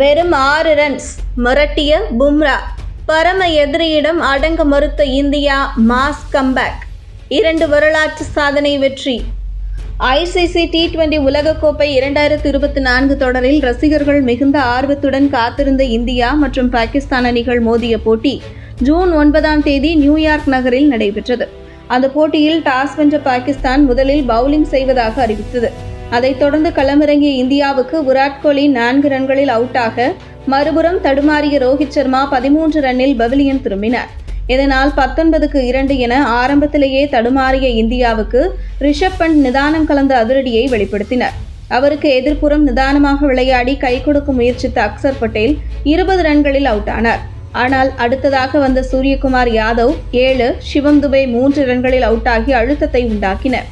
வெறும் ஆறு ரன்ஸ் மிரட்டிய பும்ரா. பரம எதிரியிடம் அடங்க மறுத்த இந்தியா மாஸ் கம்பேக். இரண்டு வரலாற்று சாதனை வெற்றி. ஐசிசி டி டுவெண்டி உலகக்கோப்பை இரண்டாயிரத்து இருபத்தி நான்கு தொடரில் ரசிகர்கள் மிகுந்த ஆர்வத்துடன் காத்திருந்த இந்தியா மற்றும் பாகிஸ்தான் அணிகள் மோதிய போட்டி ஜூன் ஒன்பதாம் தேதி நியூயார்க் நகரில் நடைபெற்றது. அந்த போட்டியில் டாஸ் வென்ற பாகிஸ்தான் முதலில் பவுலிங் செய்வதாக அறிவித்தது. அதைத் தொடர்ந்து களமிறங்கிய இந்தியாவுக்கு விராட் கோலி நான்கு ரன்களில் அவுட்டாக மறுபுறம் தடுமாறிய ரோஹித் சர்மா பதிமூன்று ரன்னில் பவிலியன் திரும்பினார். இதனால் பத்தொன்பதுக்கு இரண்டு என ஆரம்பத்திலேயே தடுமாறிய இந்தியாவுக்கு ரிஷப் பண்ட் நிதானம் கலந்த அதிரடியை வெளிப்படுத்தினார். அவருக்கு எதிர்ப்புறம் நிதானமாக விளையாடி கை கொடுக்க முயற்சித்த அக்சர் பட்டேல் இருபது ரன்களில் அவுட் ஆனார் ஆனால் அடுத்ததாக வந்த சூரியகுமார் யாதவ் ஏழு சிவம் துபே மூன்று ரன்களில் அவுட்டாகி அழுத்தத்தை உண்டாக்கினர்.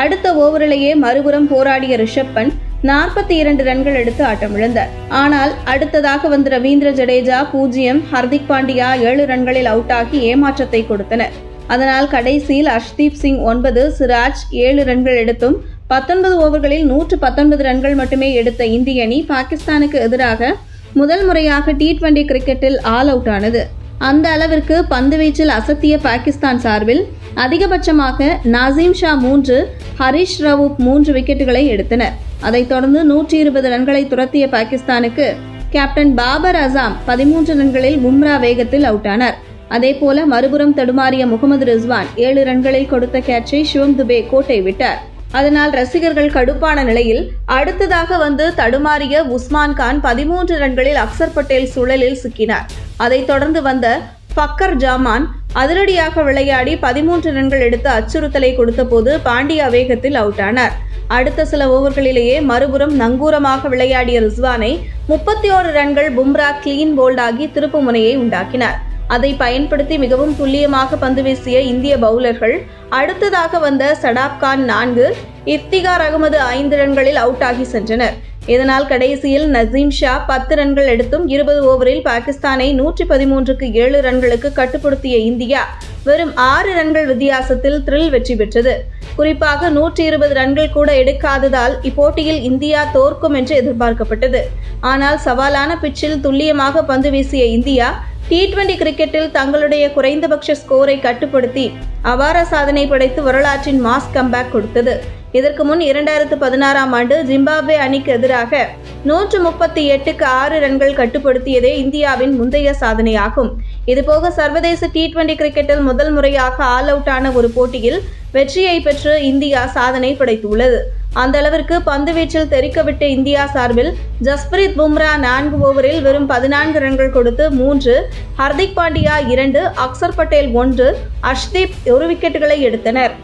அடுத்த ஓவரிலேயே மறுபுறம் போராடிய ரிஷப் பண்ட் நாற்பத்தி இரண்டு ரன்கள் எடுத்து ஆட்டமிழந்தார் ஆனால் அடுத்ததாக வந்த ரவீந்திர ஜடேஜா பூஜ்ஜியம் ஹர்திக் பாண்டியா ஏழு ரன்களில் அவுட் ஆகி ஏமாற்றத்தை கொடுத்தனர். அதனால் கடைசியில் அஷ்தீப் சிங் ஒன்பது சிராஜ் ஏழு ரன்கள் எடுத்தும் பத்தொன்பது ஓவர்களில் நூற்று பத்தொன்பது ரன்கள் மட்டுமே எடுத்த இந்திய அணி பாகிஸ்தானுக்கு எதிராக முதல் முறையாக டி டுவெண்டி கிரிக்கெட்டில் ஆல் அவுட் ஆனது. அந்த அளவிற்கு பந்துவீச்சில் அசத்திய பாகிஸ்தான் சார்பில் அதிகபட்சமாக நாசீம் ஷா மூன்று ஹரிஷ் ரவூப் மூன்று விக்கெட்டுகளை எடுத்தனர். அதைத் தொடர்ந்து நூற்றி இருபது ரன்களை துரத்திய பாகிஸ்தானுக்கு கேப்டன் பாபர் அசாம் பதிமூன்று ரன்களில் பும்ரா வேகத்தில் அவுட் ஆனார் அதேபோல மறுபுறம் தடுமாறிய முகமது ரிஸ்வான் ஏழு ரன்களில் கொடுத்த கேட்சை சிவம் துபே கோட்டை விட்டார். அதனால் ரசிகர்கள் கடுப்பான நிலையில் அடுத்ததாக வந்து தடுமாறிய உஸ்மான் கான் பதிமூன்று ரன்களில் அக்சர் பட்டேல் சுழலில் சிக்கினார். அதைத் தொடர்ந்து வந்த ஃபக்கர் ஜாமான் அதிரடியாக விளையாடி பதிமூன்று ரன்கள் எடுத்து அச்சுறுத்தலை கொடுத்தபோது பாண்டியா வேகத்தில் அவுட் ஆனார் அடுத்த சில ஓவர்களிலேயே மறுபுறம் நங்கூரமாக விளையாடிய ரிஸ்வானை முப்பத்தி ஓரு ரன்கள் பும்ரா கிளீன் போல்டாகி திருப்பு முனையை உண்டாக்கினார். அதை பயன்படுத்தி மிகவும் துல்லியமாக பந்து வீசிய இந்திய பவுலர்கள் அடுத்ததாக வந்த சடாப் கான் நான்கு இஃப்திகார் அகமது ஐந்து ரன்களில் அவுட் ஆகி சென்றனர். இதனால் கடைசியில் நசீம் ஷா பத்து ரன்கள் எடுத்தும் இருபது ஓவரில் பாகிஸ்தானை நூற்றி பதிமூன்றுக்கு ஏழு ரன்களுக்கு கட்டுப்படுத்திய இந்தியா வெறும் ஆறு ரன்கள் வித்தியாசத்தில் த்ரில் வெற்றி பெற்றது. குறிப்பாக நூற்றி இருபது ரன்கள் கூட எடுக்காததால் இப்போட்டியில் இந்தியா தோற்கும் என்று எதிர்பார்க்கப்பட்டது. ஆனால் சவாலான பிச்சில் துல்லியமாக பந்து வீசிய இந்தியா டி டுவெண்டி கிரிக்கெட்டில் தங்களுடைய குறைந்தபட்ச ஸ்கோரை கட்டுப்படுத்தி அபார சாதனை படைத்து வரலாற்றின் மாஸ் கம்பேக் கொடுத்தது. இதற்கு முன் இரண்டாயிரத்து பதினாறாம் ஆண்டு ஜிம்பாப்வே அணிக்கு எதிராக நூற்று முப்பத்தி எட்டுக்கு ஆறு ரன்கள் கட்டுப்படுத்தியதே இந்தியாவின் முந்தைய சாதனையாகும். இதுபோக சர்வதேச டி டுவெண்டி கிரிக்கெட்டில் முதல் முறையாக ஆல் அவுட் ஆன ஒரு போட்டியில் வெற்றியை பெற்று இந்தியா சாதனை படைத்துள்ளது. அந்த அளவிற்கு பந்து வீச்சில் தெரிக்கவிட்ட இந்தியா சார்பில் ஜஸ்பிரீத் பும்ரா நான்கு ஓவரில் வெறும் பதினான்கு ரன்கள் கொடுத்து மூன்று ஹர்திக் பாண்டியா இரண்டு அக்சர் பட்டேல் ஒன்று அஷ்தீப் ஒரு விக்கெட்டுகளை எடுத்தனர்.